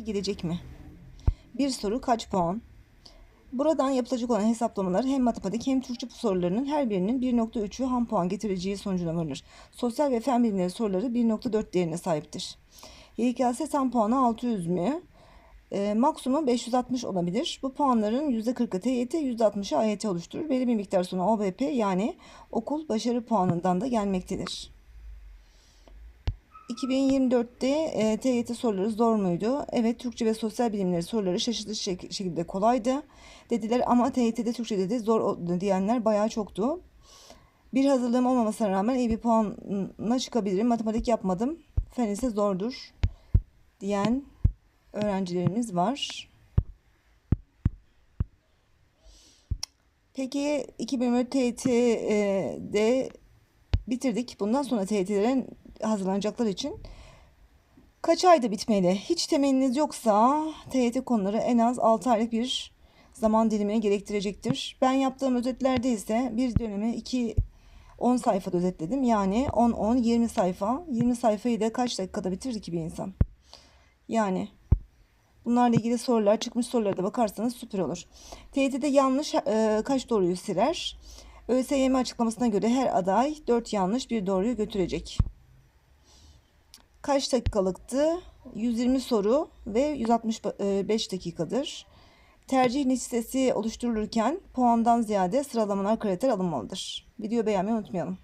ilgi gelecek mi? Bir soru kaç puan? Buradan yapılacak olan hesaplamalar hem matematik hem Türkçe sorularının her birinin 1.3'ü ham puan getireceği sonucuna varılır. Sosyal ve fen bilimleri soruları 1.4 değerine sahiptir. YKS tam puanı 600 mü? E, maksimum 560 olabilir. Bu puanların %40'ı TYT, %60'ı AYT oluşturur. Belli bir miktar sonra OBP yani okul başarı puanından da gelmektedir. 2024'te e, TYT soruları zor muydu? Evet, Türkçe ve sosyal bilimleri soruları şaşırtıcı şek- şekilde kolaydı dediler ama TYT'de Türkçe'de de zor diyenler bayağı çoktu. Bir hazırlığım olmamasına rağmen iyi bir puanla çıkabilirim. Matematik yapmadım. Fen ise zordur diyen öğrencilerimiz var. Peki 2024 TYT'de bitirdik. Bundan sonra TYT'lerin hazırlanacaklar için kaç ayda bitmeli? Hiç temenniniz yoksa TYT konuları en az 6 aylık bir zaman dilimini gerektirecektir. Ben yaptığım özetlerde ise bir dönemi 2 10 sayfada özetledim. Yani 10 10 20 sayfa. 20 sayfayı da kaç dakikada bitirir ki bir insan? Yani bunlarla ilgili sorular, çıkmış sorulara da bakarsanız süper olur. TYT'de yanlış e, kaç doğruyu siler? ÖSYM açıklamasına göre her aday 4 yanlış bir doğruyu götürecek. Kaç dakikalıktı? 120 soru ve 165 dakikadır. Tercih listesi oluşturulurken puandan ziyade sıralamalar kriter alınmalıdır. Video beğenmeyi unutmayalım.